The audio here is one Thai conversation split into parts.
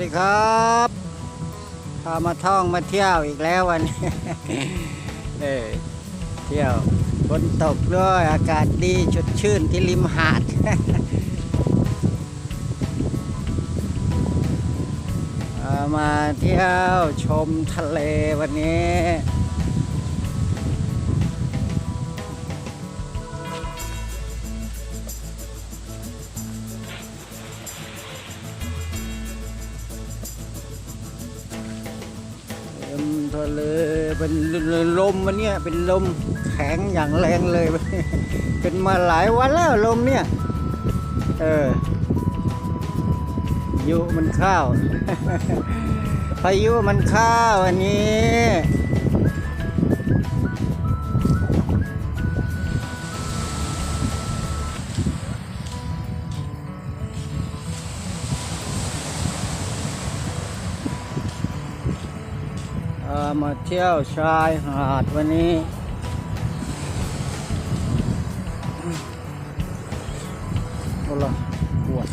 ดีครับพามาท่องมาเที่ยวอีกแล้ววันนี้เออเที่ยวฝนตกด้วยอากาศดีชดชื่นที่ริมหาดมาเที่ยวชมทะเลวันนี้ ทะเลเป็นลมมันเนี้ยเป็นลมแข็งอย่างแรงเลย เป็นมาหลายวันแล้วลมเนี่ยเออยุมันข้าวพายุมันข้าวอันนี้ มาเที่ยวชายหาดวันนี้ โอ้ละปวด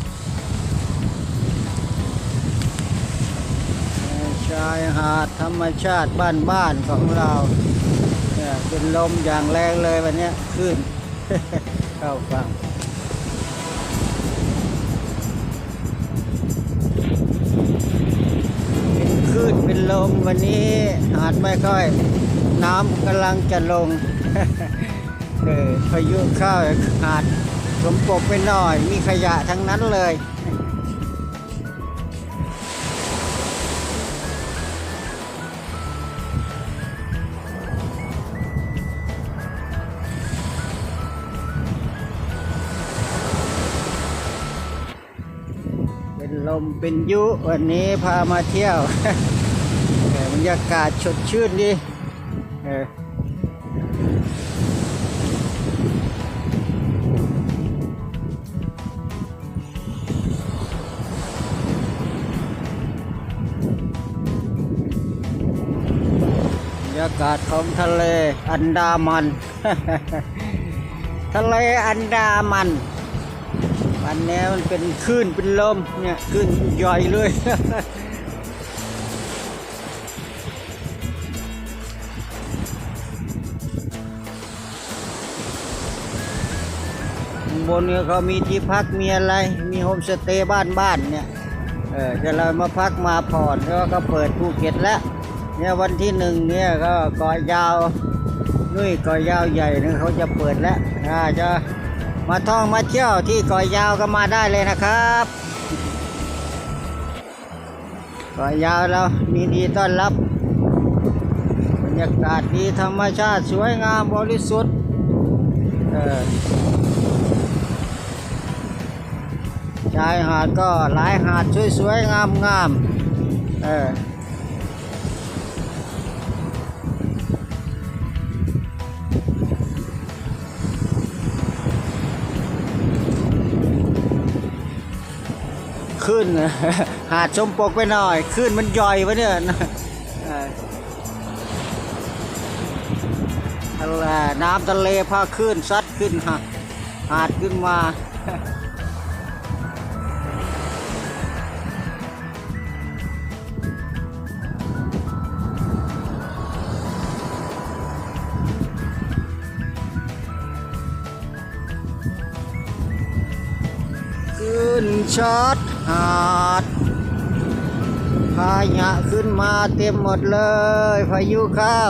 ชายหาดธรรมชาติบ้านๆของเราเนี่ยเป็นลมอย่างแรงเลยวันนี้ขึ้น เข้าฟัง เป็นลมวันนี้หาดไม่ค่อย น้ำกำลังจะลงเออพายุเข้าหาดสมปกไปหน่อย มีขยะทั้งนั้นเลยเป็นลมเป็นยุวันนี้พามาเที่ยว รยากาศสดชื่นดีเออบบรรยากาศของทะเลอันดามัน ทะเลอันดามันวันนี้มันเป็นคลื่นเป็นลมเนี่ยคลื่นใหญ่เลยางบนเนี่ยเขามีที่พักมีอะไร มีโฮมสเตย์บ้านบ้านๆเนี่ย เออจะเรามาพักมาผ่อนแล้วก็เปิดภูเก็ตแล้ว เนี่ยวันที่หนึ่งเนี่ยก็เกาะยาวนุ่ยเกาะยาวใหญ่เนี่ยเขาจะเปิดแล้วถ้าจะมาท่องมาเที่ยวที่เกาะยาวก็มาได้เลยนะครับเกาะยาวเรามีดีต้อนรับบรรยากาศดีธรรมชาติสวยงามบริสุทธิ์เออ ชายหาดก็หลายหาดสวยๆงามๆเออขึ้นหาดชมปกไปหน่อย ขึ้นมันย่อยวะเนี่ยอะเลน้ำทะเลพาขึ้นซัดขึ้นหาดขึ้นมา ขึ้นชอดหาดพายะขึ้นมาเต็มหมดเลย พายุเข้า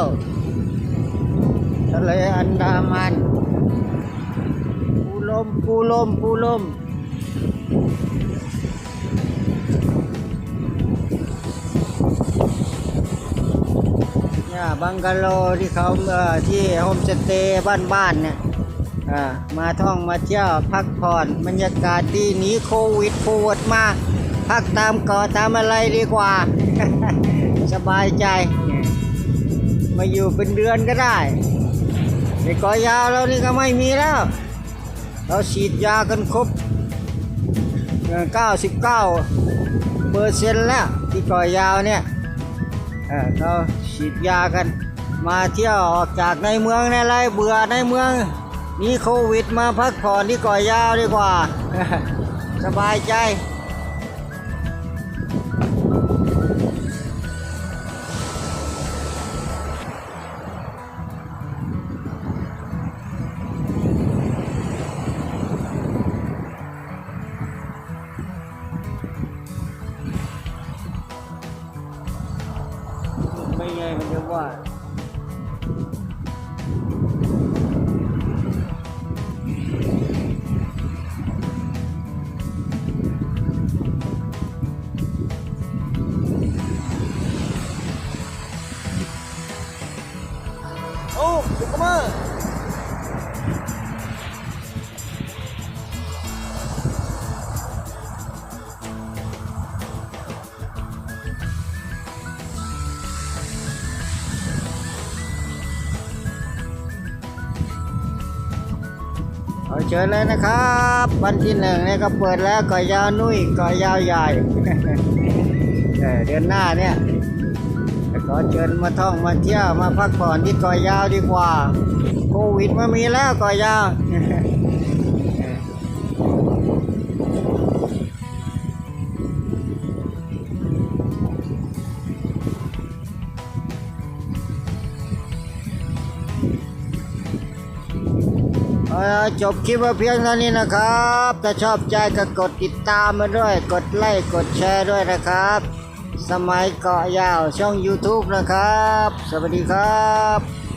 ทะเลอันดามันปูลมปูลมปูลมเนี่ยบังกะโลที่เขาเอ่อที่โฮมสเตย์บ้านๆเนี่ย มาท่องมาเที่ยวพักผ่อนบรรยากาศดีหนีโควิดโควิดมาพักตามเกาะตามอะไรดีกว่า สบายใจ มาอยู่เป็นเดือนก็ได้ในเกาะยาวเรานี่ก็ไม่มีแล้ว เราฉีดยากันครบ 99เปอร์เซ็นต์แล้วที่เกาะยาวเนี่ยเออเขาฉีดยากัน มาเที่ยวออกจากในเมืองในไรเบื่อในเมือง มีโควิดมาพักผ่อนที่ก่อยยาวดีกว่า สบายใจ ไม่ไงมันจะว่า อ้สุกมาเอาเชิญเลยนะครับ วันที่หนึ่งเนี่ยก็เปิดแล้วก่อยยาวนุ่ยก่อยยาวใหญ่เดือนหน้าเนี่ย ขอเชิญมาท่องมาเที่ยวมาพักผ่อนที่กอยยาวดีกว่า โควิดมามีแล้วกอยยาวจบคลิปเพียงเท่านี้นะครับ ถ้าชอบใจก็กดติดตามมาด้วย กดไลค์ กดแชร์ด้วยนะครับ สมัยเกาะยาวช่อง YouTube นะครับ สวัสดีครับ